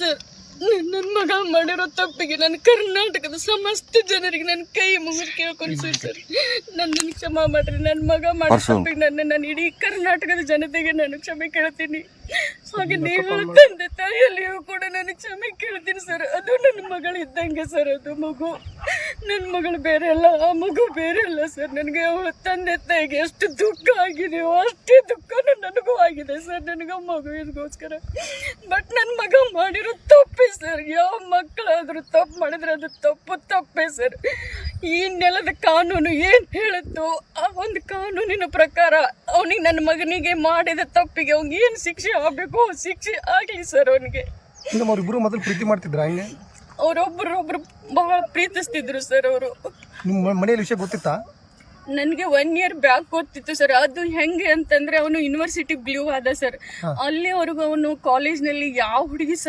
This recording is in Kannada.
ಸರ್ ನನ್ನ ಮಗ ಮಾಡಿರೋ ತಪ್ಪಿಗೆ ನಾನು ಕರ್ನಾಟಕದ ಸಮಸ್ತ ಜನರಿಗೆ ನನ್ನ ಕೈ ಮುಗಿದು ಕೇಳ್ಕೊಂಡು ಸರ್ ನನ್ನನ್ನು ಕ್ಷಮಾ ಮಾಡ್ರಿ. ನನ್ನ ಮಗ ಮಾಡೋ ತಪ್ಪಿಗೆ ನನ್ನ ನಾನು ಇಡೀ ಕರ್ನಾಟಕದ ಜನತೆಗೆ ನಾನು ಕ್ಷಮೆ ಕೇಳ್ತೀನಿ. ಹಾಗೆ ನೀವು ತಂದೆ ತಾಯಿಯಲ್ಲಿಯೂ ಕೂಡ ನಾನು ಕ್ಷಮೆ ಕೇಳ್ತೀನಿ ಸರ್. ಅದು ನನ್ನ ಮಗಳು ಇದ್ದಂಗೆ ಸರ್ ಅದು ಮಗು. ನನ್ನ ಮಗಳು ಬೇರೆ ಅಲ್ಲ ಆ ಮಗು ಬೇರೆ ಅಲ್ಲ ಸರ್. ನನಗೆ ಅವಳ ತಂದೆ ತಾಯಿಗೆ ಎಷ್ಟು ದುಃಖ ಆಗಿದೆಯೋ ಅಷ್ಟೇ ದುಃಖ ನನಗೂ ಆಗಿದೆ ಸರ್. ನನಗೆ ಇದಕ್ಕೋಸ್ಕರ ಬಟ್ ನನ್ನ ಮಗ ಮಾಡಿರೋ ತಪ್ಪೇ ಸರ್. ಯಾವ ಮಕ್ಕಳಾದರೂ ತಪ್ಪು ಮಾಡಿದ್ರೆ ಅದು ತಪ್ಪು ತಪ್ಪೇ ಸರ್. ಈ ನೆಲದ ಕಾನೂನು ಏನು ಹೇಳುತ್ತೋ ಆ ಒಂದು ಕಾನೂನಿನ ಪ್ರಕಾರ ಅವನಿಗೆ ನನ್ನ ಮಗನಿಗೆ ಮಾಡಿದ ತಪ್ಪಿಗೆ ಅವ್ನಿಗೆ ಏನು ಶಿಕ್ಷೆ ಆಗಬೇಕು ಶಿಕ್ಷೆ ಆಗಲಿ ಸರ್ ಅವನಿಗೆ. ಅವ್ರಿಬ್ರು ಮೊದಲು ಪ್ರೀತಿ ಮಾಡ್ತಿದ್ರ ಹಂಗೆ? ಅವರೊಬ್ಬರೊಬ್ರು ಬಹಳ ಪ್ರೀತಿಸ್ತಿದ್ರು ಸರ್ ಅವರು. ನಿಮ್ಮ ಮನೆಯಲ್ಲಿ ವಿಷಯ ಗೊತ್ತಿತ್ತಾ? ನನಗೆ ಒನ್ ಇಯರ್ ಬ್ಯಾಕ್ ಗೊತ್ತಿತ್ತು ಸರ್ ಅದು ಹೆಂಗೆ ಅಂತಂದ್ರೆ ಅವನು ಯೂನಿವರ್ಸಿಟಿ ಬ್ಲೂ ಆದ ಸರ್ ಅಲ್ಲಿವರೆಗೂ ಅವನು ಕಾಲೇಜ್ನಲ್ಲಿ ಯಾವ ಹುಡುಗಿ ಸಹ